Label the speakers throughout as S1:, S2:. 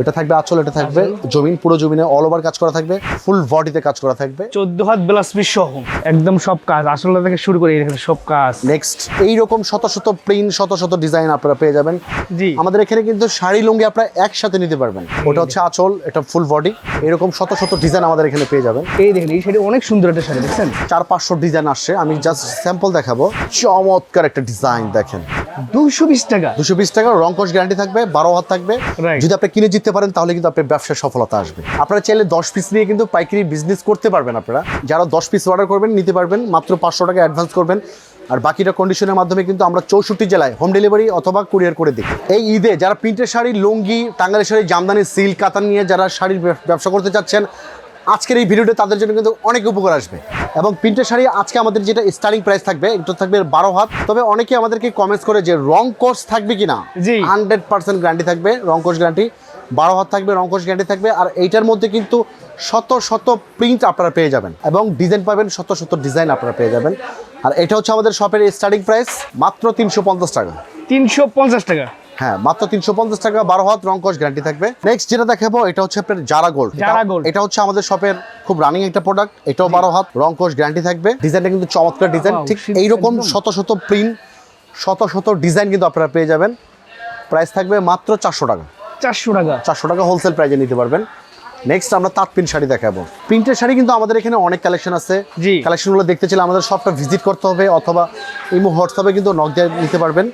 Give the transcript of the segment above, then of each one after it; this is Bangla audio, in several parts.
S1: এটা থাকবে আঁচল এটা থাকবে জমিন পুরো জমিনে অল ওভার কাজ করা থাকবে ফুল বডিতে কাজ করা থাকবে।
S2: চোদ্দ হাত ব্লাউজ পিস সহ একদম সব কাজ। আসলে থেকে শুরু করে এখানে সব কাজ।
S1: নেক্সট এইরকম শত শত প্রিন্ট শত শত ডিজাইন আপনারা পেয়ে যাবেন।
S2: জি।
S1: আমাদের এখানে কিন্তু শাড়ি লুঙ্গি আপনারা একসাথে নিতে পারবেন। ওটা হচ্ছে আঁচল এটা ফুল বডি এরকম শত শত ডিজাইন আমাদের এখানে পেয়ে যাবেন।
S2: এই দেখেন এই শাড়ি অনেক সুন্দর একটা শাড়ি দেখছেন?
S1: চার পাঁচশো ডিজাইন আসছে। আমি জাস্ট স্যাম্পল দেখাবো। চমৎকার একটা ডিজাইন দেখেন।
S2: দুশো বিশ টাকা।
S1: দুশো বিশ টাকা রংকশ গ্যারান্টি থাকবে বারো হাত থাকবে। যদি আপনি কিনে জিততে পারেন তাহলে কিন্তু আপনার ব্যবসায় সফলতা আসবে। আপনারা চাইলে দশ পিস নিয়ে কিন্তু পাইকারি বিজনেস করতে পারবেন আপনারা। যারা দশ পিস অর্ডার করবেন নিতে পারবেন মাত্র পাঁচশো টাকা অ্যাডভান্স করবেন। আর বাকিটা কন্ডিশনের মাধ্যমে কিন্তু আমরা চৌষট্টি জেলায় হোম ডেলিভারি অথবা কুরিয়ার করে দিই এই ঈদে যারা প্রিন্টের শাড়ি লুঙ্গি টাঙ্গালি শাড়ি জামদানি সিল্ক কাতান নিয়ে যারা শাড়ির ব্যবসা করতে চাচ্ছেন আজকের এই ভিডিওটা তাদের জন্য কিন্তু অনেক উপকার আসবে। এবং প্রিন্টের শাড়ি আজকে আমাদের যেটা স্টার্টিং প্রাইস থাকবে এটা থাকবে বারো হাত। তবে অনেকে আমাদেরকে কমেন্টস করে যে রং কোর্স থাকবে কিনা?
S2: জি।
S1: হান্ড্রেড পার্সেন্ট গ্যারান্টি থাকবে রং কোর্স গ্যারান্টি বারো হাত থাকবে রংকোশ গ্যারান্টি থাকবে। আর এইটার মধ্যে কিন্তু শত শত প্রিন্ট আপনারা পেয়ে যাবেন। এবং ডিজাইন পাবেন শত শত ডিজাইন আপনারা পেয়ে যাবেন। আর এটা হচ্ছে আমাদের শপের স্টার্টিং প্রাইস মাত্র তিনশো পঞ্চাশ টাকা।
S2: তিনশো পঞ্চাশ টাকা।
S1: হ্যাঁ মাত্র তিনশো পঞ্চাশ টাকা বারো হাত রংকশ গ্যারান্টি থাকবে। নেক্সট যেটা দেখাবো এটা হচ্ছে আপনার জারা গোল্ড
S2: জারা।
S1: এটা হচ্ছে আমাদের শপের খুব রানিং একটা প্রোডাক্ট এটাও বারো হাত রংকশ গ্যারান্টি থাকবে। ডিজাইনটা কিন্তু চমৎকার ডিজাইন ঠিক এইরকম শত শত প্রিন্ট শত শত ডিজাইন কিন্তু আপনারা পেয়ে যাবেন। প্রাইস থাকবে মাত্র চারশো টাকা।
S2: চারশো টাকা।
S1: চারশো টাকা হোলসেল প্রাইজে নিতে পারবেন। নেক্সট আমরা তাঁত প্রিন্ট শাড়ি দেখাবো। প্রিন্টের শাড়ি কিন্তু আমাদের এখানে অনেক কালেকশন আছে। কালেকশনগুলো দেখতে চাইলে আমাদের শপটা ভিজিট করতে হবে অথবা ইমো হোয়াটসঅ্যাপে কিন্তু নক দিয়ে নিতে পারবেন।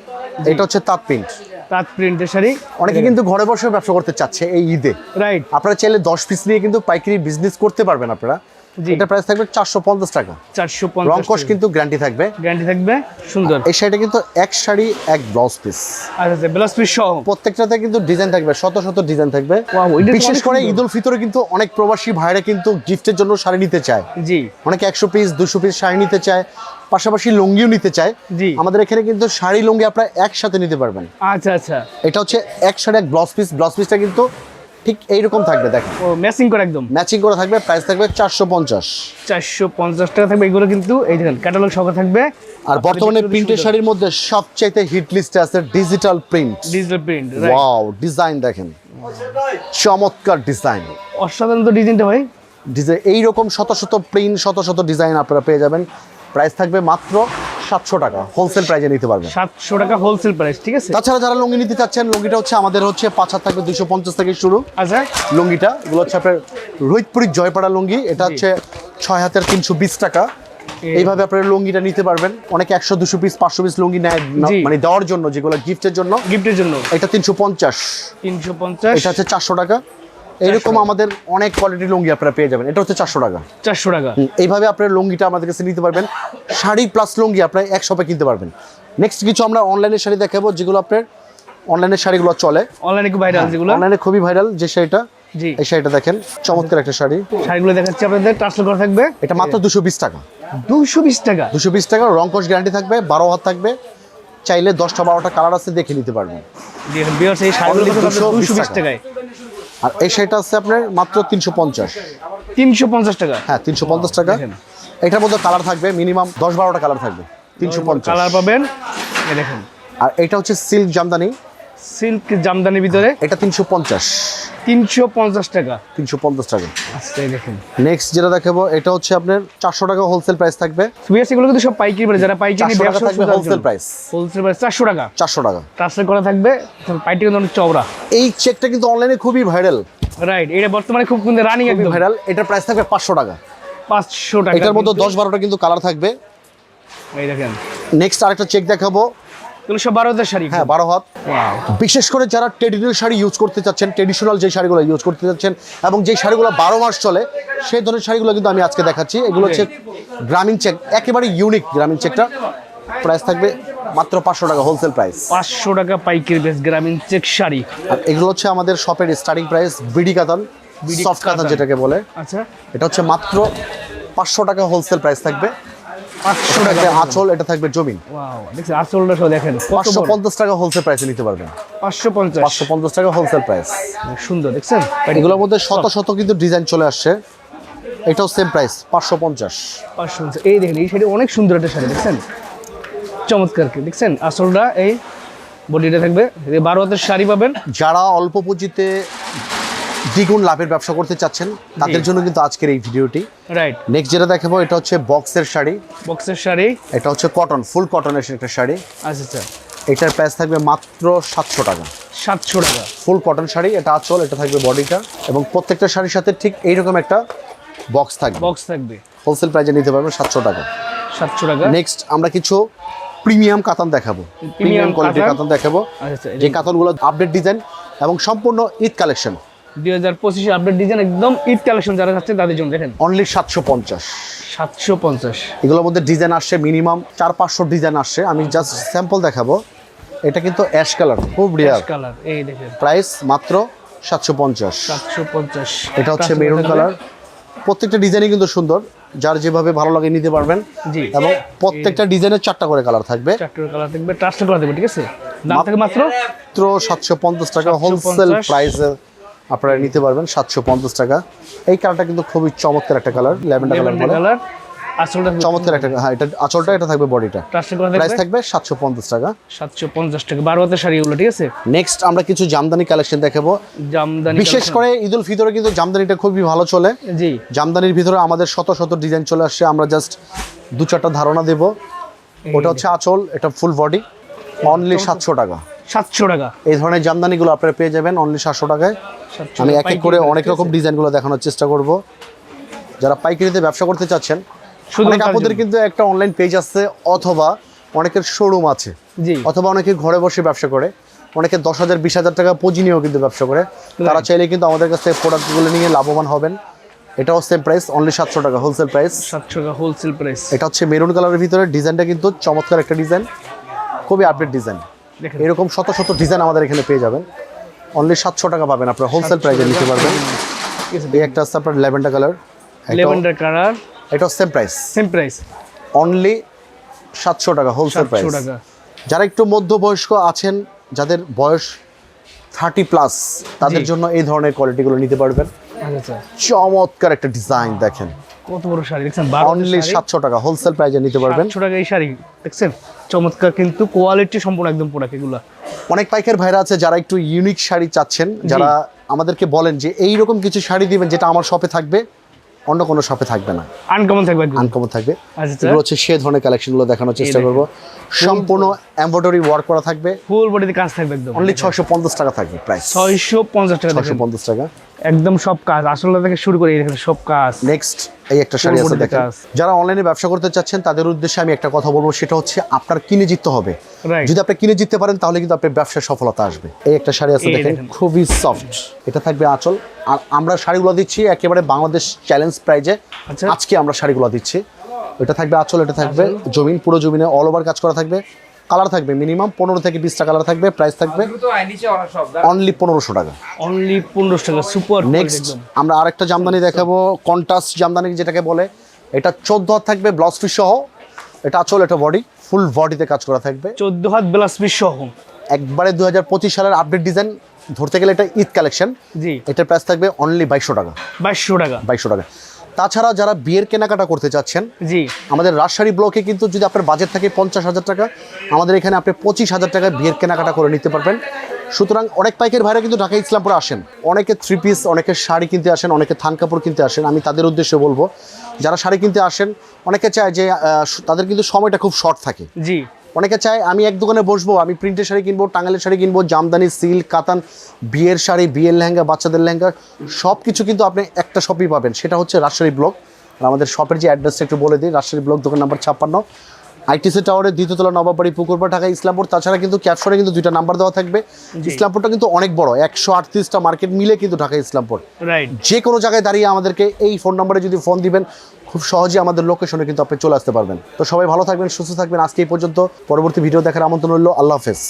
S1: এটা হচ্ছে তাঁত প্রিন্ট
S2: তাঁত প্রিন্টের শাড়ি।
S1: অনেকে কিন্তু ঘরে বসে ব্যবসা করতে চাচ্ছে এই ঈদে।
S2: রাইট
S1: আপনারা চাইলে দশ পিস নিয়ে কিন্তু পাইকারি বিজনেস করতে পারবেন আপনারা। এটা প্রাইস থাকবে চারশো পঞ্চাশ টাকা।
S2: চারশো
S1: রংকশ কিন্তু গ্যারান্টি থাকবে।
S2: গ্যারান্টি থাকবে। সুন্দর।
S1: এই শাড়িটা কিন্তু এক শাড়ি এক ব্লাউজ পিস
S2: আচ্ছা ব্লাউজ পিস সহ।
S1: প্রত্যেকটাতে কিন্তু ডিজাইন থাকবে শত শত ডিজাইন থাকবে। বিশেষ করে
S2: সুন্দর।
S1: ঈদ উল ফিতরে কিন্তু অনেক প্রবাসী ভাইরা কিন্তু গিফটের জন্য শাড়ি নিতে চায়।
S2: জি।
S1: অনেকে একশো পিস দুশো পিস শাড়ি নিতে চায়। পাশাপাশি লুঙ্গিও নিতে চায়।
S2: জি।
S1: আমাদের এখানে কিন্তু শাড়ি লুঙ্গি আপনারা একসাথে নিতে পারবেন।
S2: আচ্ছা আচ্ছা।
S1: এটা হচ্ছে এক শাড়ি এক ব্লাউজ পিস ব্লাউজ পিসটা কিন্তু ঠিক এইরকম থাকবে দেখেন।
S2: ও ম্যাচিং করে একদম।
S1: ম্যাচিং করে থাকবে প্রাইস থাকবে চারশো পঞ্চাশ।
S2: চারশো পঞ্চাশ টাকা থাকবে এগুলো কিন্তু এই দেখেন ক্যাটালগ সহ থাকবে।
S1: আর বর্তমানে প্রিন্টের শাড়ির মধ্যে সবচাইতে হিট লিস্টে আছে digital print
S2: digital print
S1: wow design দেখেন। চমৎকার ডিজাইন
S2: অসাধারণ তো ডিজাইনটা ভাই।
S1: ডিজাইন এইরকম শত শত প্রিন্ট শত শত ডিজাইন আপনারা পেয়ে যাবেন। প্রাইস থাকবে মাত্র সাতশো টাকা। হোলসেল প্রাইজে নিতে পারবেন।
S2: সাতশো টাকা হোলসেল প্রাইস ঠিক আছে?
S1: তাছাড়া যারা লুঙ্গি নিতে চাচ্ছেন লুঙ্গিটা হচ্ছে আমাদের হচ্ছে পাঁচ হাত থাকবে দুশো পঞ্চাশ থেকে শুরু।
S2: আচ্ছা।
S1: লুঙ্গিটা এগুলো হচ্ছে আপনার রোহিতপুরি জয়পাড়া লুঙ্গি এটা হচ্ছে ছয় হাতের তিনশো বিশ টাকা। এইভাবে আপনার লুঙ্গিটা নিতে পারবেন। অনেকে একশো দুশো পিস পাঁচশো পিস লুঙ্গি নেয় মানে দেওয়ার জন্য যেগুলো গিফটের জন্য।
S2: গিফটের জন্য।
S1: এটা তিনশো পঞ্চাশ।
S2: তিনশো পঞ্চাশ।
S1: এটা হচ্ছে চারশো টাকা। এইরকম আমাদের অনেক কোয়ালিটির লুঙ্গি আপনারা পেয়ে যাবেন। এটা হচ্ছে চারশো টাকা।
S2: চারশো টাকা।
S1: এইভাবে আপনার লুঙ্গিটা আমাদের কাছে নিতে পারবেন। শাড়ি প্লাস লুঙ্গি আপনার এক শপে কিনতে পারবেন। নেক্সট কিছু আমরা অনলাইনে শাড়ি দেখাবো যেগুলো আপনার অনলাইনের শাড়িগুলো চলে।
S2: অনলাইনে খুব ভাইরাল যেগুলো।
S1: অনলাইনে খুবই ভাইরাল যে শাড়িটা।
S2: জি।
S1: এই শাড়িটা দেখেন চমৎকার একটা শাড়ি।
S2: শাড়িগুলো দেখাচ্ছি আপনাদের ট্রান্সফার করা থাকবে।
S1: এটা মাত্র দুশো বিশ টাকা।
S2: দুশো বিশ টাকা।
S1: দুশো বিশ টাকা রংকশ গ্যারান্টি থাকবে বারো হাত থাকবে। চাইলে দশটা বারোটা কালার আছে দেখে নিতে পারবেন।
S2: দুশো বিশ টাকায়।
S1: আর এই শাড়িটা আছে আপনার মাত্র তিনশো পঞ্চাশ।
S2: তিনশো পঞ্চাশ টাকা।
S1: হ্যাঁ তিনশো পঞ্চাশ টাকা। এটার মধ্যে কালার থাকবে মিনিমাম দশ বারোটা কালার থাকবে তিনশো পঞ্চাশ।
S2: কালার পাবেন দেখেন।
S1: আর এটা হচ্ছে সিল্ক জামদানি।
S2: সিল্ক জামদানির ভিতরে।
S1: এটা তিনশো পঞ্চাশ।
S2: তিনশো পঞ্চাশ টাকা।
S1: তিনশো পঞ্চাশ টাকা।
S2: আচ্ছা দেখেন।
S1: নেক্সট যেটা দেখাবো এটা হচ্ছে আপনার চারশো টাকা হোলসেল প্রাইস থাকবে।
S2: বিয়ার্স এগুলো কিন্তু সব পাইকারি বলে যারা পাইকারি
S1: থাকবে হোলসেল প্রাইস
S2: হোলসেল প্রাইস চারশো টাকা।
S1: চারশো টাকা।
S2: ট্রান্সফার করা থাকবে পাইকারি কিন্তু অনেক চওড়া।
S1: এই চেকটা কিন্তু অনলাইনে খুবই ভাইরাল
S2: রাইট এটা বর্তমানে খুব কিন্তু রানিং একদম।
S1: ভাইরাল এটার প্রাইস থাকবে পাঁচশো টাকা।
S2: পাঁচশো টাকা।
S1: এটার মধ্যে দশ বারোটা কিন্তু কালার থাকবে।
S2: এই দেখেন।
S1: নেক্সট আরেকটা চেক দেখাবো।
S2: এগুলো সব বারো শাড়ি
S1: হ্যাঁ বারো হাত। বিশেষ করে যারা ট্রেডিশনাল শাড়ি ইউজ করতে চাচ্ছেন ট্রেডিশনাল যে শাড়িগুলো ইউজ করতে চাচ্ছেন এবং যে শাড়িগুলো বারো মাস চলে সেই ধরনের শাড়িগুলো কিন্তু আমি আজকে দেখাচ্ছি। এগুলো হচ্ছে গ্রামীণ চেক একেবারে ইউনিক গ্রামীণ চেকটা প্রাইস থাকবে মাত্র পাঁচশো টাকা হোলসেল প্রাইস
S2: পাঁচশো টাকা পাইকারি বেশ গ্রামীণ চেক শাড়ি।
S1: আর এগুলো হচ্ছে আমাদের শপের starting price BD katan soft katan. যেটাকে বলে।
S2: আচ্ছা।
S1: এটা হচ্ছে মাত্র পাঁচশো টাকা হোলসেল প্রাইস থাকবে।
S2: পাঁচশো টাকা
S1: আঁচল এটা থাকবে
S2: সব দেখেন
S1: পাঁচশো পঞ্চাশ টাকা হোলসেল প্রাইসে নিতে পারবেন।
S2: পাঁচশো পঞ্চাশ।
S1: পাঁচশো পঞ্চাশ টাকা হোলসেল প্রাইস
S2: সুন্দর দেখছেন?
S1: এগুলোর মধ্যে শত শত কিন্তু ডিজাইন চলে আসছে। এটাও সেম প্রাইস পাঁচশো পঞ্চাশ।
S2: পাঁচশো এই দেখেন এই শাড়ি অনেক সুন্দর একটা শাড়ি দেখছেন? চমৎকার দেখছেন? আসলটা এই বডিটা থাকবে বারো হাতের শাড়ি পাবেন।
S1: যারা অল্প পুঁজিতে দ্বিগুণ লাভের ব্যবসা করতে চাচ্ছেন তাদের জন্য কিন্তু আজকের এই ভিডিওটি।
S2: রাইট
S1: নেক্সট যেটা দেখাবো এটা হচ্ছে বক্সের শাড়ি।
S2: বক্সের শাড়ি।
S1: এটা হচ্ছে কটন ফুল কটনের একটা শাড়ি।
S2: আচ্ছা আচ্ছা।
S1: এটার প্রাইস থাকবে মাত্র সাতশো টাকা।
S2: সাতশো টাকা।
S1: ফুল কটন শাড়ি এটা আচল এটা থাকবে বডিটা এবং প্রত্যেকটা শাড়ির সাথে ঠিক এইরকম একটা বক্স থাকবে।
S2: বক্স থাকবে।
S1: হোলসেল প্রাইসে নিতে পারবেন সাতশো টাকা।
S2: সাতশো টাকা।
S1: নেক্সট আমরা কিছু প্রিমিয়াম কাতান দেখাবো। প্রিমিয়াম কোয়ালিটির
S2: কাতান?
S1: দেখাবো।
S2: আচ্ছা আচ্ছা
S1: যে কাতানগুলো আপডেট ডিজাইন এবং সম্পূর্ণ ঈদ কালেকশন
S2: দুই হাজার পঁচিশে আপডেট ডিজাইন একদম ঈদ কালেকশন যারা যাচ্ছে তাদের জন্য দেখেন।
S1: অনলি সাতশো পঞ্চাশ।
S2: সাতশো পঞ্চাশ।
S1: এগুলোর মধ্যে ডিজাইন আসছে মিনিমাম চার পাঁচশো ডিজাইন আসছে। আমি জাস্ট স্যাম্পল দেখাবো। এটা কিন্তু অ্যাশ কালার খুব রিয়ার
S2: কালার এই দেখেন।
S1: প্রাইস মাত্র সাতশো পঞ্চাশ।
S2: সাতশো পঞ্চাশ।
S1: এটা হচ্ছে মেরুন কালার প্রত্যেকটা ডিজাইনই কিন্তু সুন্দর। যার যেভাবে ভালো লাগে নিতে পারবেন।
S2: জি।
S1: এবং প্রত্যেকটা ডিজাইনের চারটা করে কালার থাকবে।
S2: চারটোর কালার থাকবে। ট্রাস্টের করা দেবে ঠিক আছে? দাম থাকে মাত্র?
S1: মাত্র সাতশো পঞ্চাশ টাকা।
S2: 750
S1: হোলসেল প্রাইসে আপনারা নিতে পারবেন সাতশো পঞ্চাশ টাকা। এই কালারটা কিন্তু খুবই চমৎকার একটা কালার ল্যাভেন্ডার কালার চমৎকার একটা হ্যাঁ এটা আঁচলটা এটা থাকবে বডিটা প্রাইস
S2: থাকবে
S1: সাতশো পঞ্চাশ টাকা।
S2: সাতশো পঞ্চাশ টাকা বারো হাতের শাড়ি ঠিক আছে?
S1: নেক্সট আমরা কিছু জামদানি কালেকশন দেখাবো।
S2: জামদানি
S1: বিশেষ করে ঈদ উল ফিতরে কিন্তু জামদানিটা খুবই ভালো চলে।
S2: জি।
S1: জামদানির ভিতরে আমাদের শত শত ডিজাইন চলে আসছে আমরা জাস্ট দু চারটা ধারণা দেব। ওটা হচ্ছে আঁচল এটা ফুল বডি অনলি সাতশো টাকা।
S2: সাতশো টাকা।
S1: এই ধরনের জামদানিগুলো আপনারা পেয়ে যাবেন অনলি সাতশো টাকায়।
S2: 700
S1: আমি এক এক করে অনেক রকম
S2: আছে?
S1: ডিজাইনগুলো দেখানোর চেষ্টা করব। যারা পাইকারিতে ব্যবসা করতে চাচ্ছেন অনেক
S2: তার
S1: আপুদের কিন্তু একটা অনলাইন পেজ আছে অথবা অনেকের শোরুম আছে।
S2: জি।
S1: অথবা অনেকে ঘরে বসে ব্যবসা করে। অনেকে দশ হাজার বিশ হাজার টাকা পুঁজি নিয়েও কিন্তু ব্যবসা করে। তারা চাইলে কিন্তু আমাদের কাছে প্রোডাক্টগুলো নিয়ে লাভবান হবেন। এটাও সেম প্রাইস অনলি সাতশো টাকা হোলসেল প্রাইস
S2: সাতশো টাকা হোলসেল প্রাইস
S1: এটা হচ্ছে মেরুন কালারের ভিতরে ডিজাইনটা কিন্তু চমৎকার একটা ডিজাইন খুবই আপডেট ডিজাইন এরকম শত শত ডিজাইন আমাদের এখানে পেয়ে যাবেন। অনলি সাতশো টাকা পাবেন। আপনারা হোলসেল প্রাইসে নিতে পারবেন। এই একটা আছে আপনার ল্যাভেন্ডার কালার
S2: লেভেন্ডার কালার
S1: এটাও same price
S2: same price
S1: only সাতশো টাকা হোলসেল প্রাইস যারা একটু মধ্যবয়স্ক আছেন যাদের বয়স থার্টি প্লাস তাদের জন্য এই ধরনের কোয়ালিটিগুলো নিতে পারবেন।
S2: আচ্ছা।
S1: চমৎকার একটা ডিজাইন দেখেন।
S2: কত বড় শাড়ি দেখছেন?
S1: অনলি সাতশো টাকা হোলসেল নিতে পারবেন।
S2: সাতশো টাকা এই শাড়ি দেখছেন? চমৎকার কিন্তু কোয়ালিটি সম্পূর্ণ একদম প্রোডাক্ট এগুলো।
S1: অনেক পাইকার ভাইরা আছে যারা একটু ইউনিক শাড়ি চাচ্ছেন যারা আমাদেরকে বলেন যে এই রকম কিছু শাড়ি দিবেন যেটা আমার শপে থাকবে অন্য কোনো শপে থাকবে না।
S2: আনকমন থাকবে
S1: আনকমন থাকবে।
S2: আচ্ছা আচ্ছা।
S1: এগুলো হচ্ছে সে ধরনের কালেকশনগুলো দেখানোর চেষ্টা। করব। সম্পূর্ণ এমব্রয়ডারি ওয়ার্ক করা থাকবে।
S2: ফুল বডিতে কাজ থাকবে একদম।
S1: অনলি ছয়শো পঞ্চাশ টাকা থাকবে প্রাইস
S2: ছয়শো পঞ্চাশ টাকা
S1: ছয়শো
S2: দেখেন।
S1: পঞ্চাশ টাকা।
S2: একদম সব কাজ। আসলে থেকে শুরু করে এই দেখেন সব কাজ।
S1: নেক্সট এই একটা শাড়ি আছে দেখেন। যারা অনলাইনে ব্যবসা করতে চাচ্ছেন তাদের উদ্দেশ্যে আমি একটা কথা বলব সেটা হচ্ছে আপনার কিনে জিততে হবে। যদি আপনি কিনে জিততে পারেন তাহলে কিন্তু আপনার ব্যবসায় সফলতা আসবে। এই একটা শাড়ি আছে দেখেন। খুবই সফট এটা থাকবে আঁচল। আর আমরা শাড়িগুলো দিচ্ছি একেবারে বাংলাদেশ চ্যালেঞ্জ প্রাইজে। আজকে আমরা শাড়িগুলো দিচ্ছি। এটা থাকবে আঁচল এটা থাকবে জমিন পুরো জমিনে অল ওভার কাজ করা থাকবে। কালার থাকবে মিনিমাম পনেরো থেকে বিশটা কালার থাকবে প্রাইস থাকবে অনলি পনেরোশো টাকা।
S2: অনলি পনেরোশো টাকা সুপার
S1: নেক্সট আমরা আরেকটা জামদানি দেখাবো কন্টাস জামদানি যেটাকে বলে এটা চোদ্দ হাত থাকবে ব্লাউজ পিস সহ এটা আচল এটা বডি ফুল বডিতে কাজ করা থাকবে।
S2: চোদ্দ হাত ব্লাউজ পিস সহ।
S1: একবারে দু হাজার পঁচিশ সালের আপডেট ডিজাইন ধরতে গেলে এটা ঈদ কালেকশন
S2: জি।
S1: এটার প্রাইস থাকবে অনলি বাইশশো টাকা।
S2: বাইশশো টাকা।
S1: বাইশশো টাকা। তাছাড়া যারা বিয়ের কেনাকাটা করতে চাচ্ছেন
S2: জি।
S1: আমাদের রাজশাহী ব্লকে কিন্তু যদি আপনার বাজেট থাকে পঞ্চাশ হাজার টাকা আমাদের এখানে আপনি পঁচিশ হাজার টাকায় বিয়ের কেনাকাটা করে নিতে পারবেন। সুতরাং অনেক পাইকের ভাইরা কিন্তু ঢাকা ইসলামপুরে আসেন। অনেকে থ্রি পিস অনেকে শাড়ি কিনতে আসেন অনেকে থান কাপড় কিনতে আসেন। আমি তাদের উদ্দেশ্যে বলব যারা শাড়ি কিনতে আসেন অনেকে চায় যে তাদের কিন্তু সময়টা খুব শর্ট থাকে।
S2: জি।
S1: অনেকে চায় আমি এক দোকানে বসবো আমি প্রিন্টের শাড়ি কিনবো টাঙ্গালের শাড়ি কিনবো জামদানি সিল্ক কাতান বিয়ের শাড়ি বিয়ের লেহেঙ্গা বাচ্চাদের লেহেঙ্গা সব কিছু কিন্তু আপনি একটা শপই পাবেন। সেটা হচ্ছে রাজশাহী ব্লক আর আমাদের শপের যে অ্যাড্রেসটা একটু বলে দিই রাজশাহী ব্লক দোকান নাম্বার ছাপ্পান্ন। আইটিসি টাওয়ারের দ্বিতীয়তলা নবাববাড়ি পুকুরপাড় ঢাকা ইসলামপুর। তাছাড়া কিন্তু ক্যাপশনে কিন্তু দুইটা নাম্বার দেওয়া থাকবে। ইসলামপুরটা কিন্তু অনেক বড় একশো আটত্রিশটা মার্কেট মিলে কিন্তু ঢাকা ইসলামপুর।
S2: রাইট
S1: যে কোনো জায়গায় দাঁড়িয়ে আমাদেরকে এই ফোন নম্বরে যদি ফোন দিবেন খুব সহজে আমাদের লোকেশনে কিন্তু আপনি চলে আসতে পারবেন। তো সবাই ভালো থাকবেন, সুস্থ থাকবেন। আজকে এই পর্যন্ত। পরবর্তী ভিডিও দেখার আমন্ত্রণ রইল। আল্লাহ হাফেজ।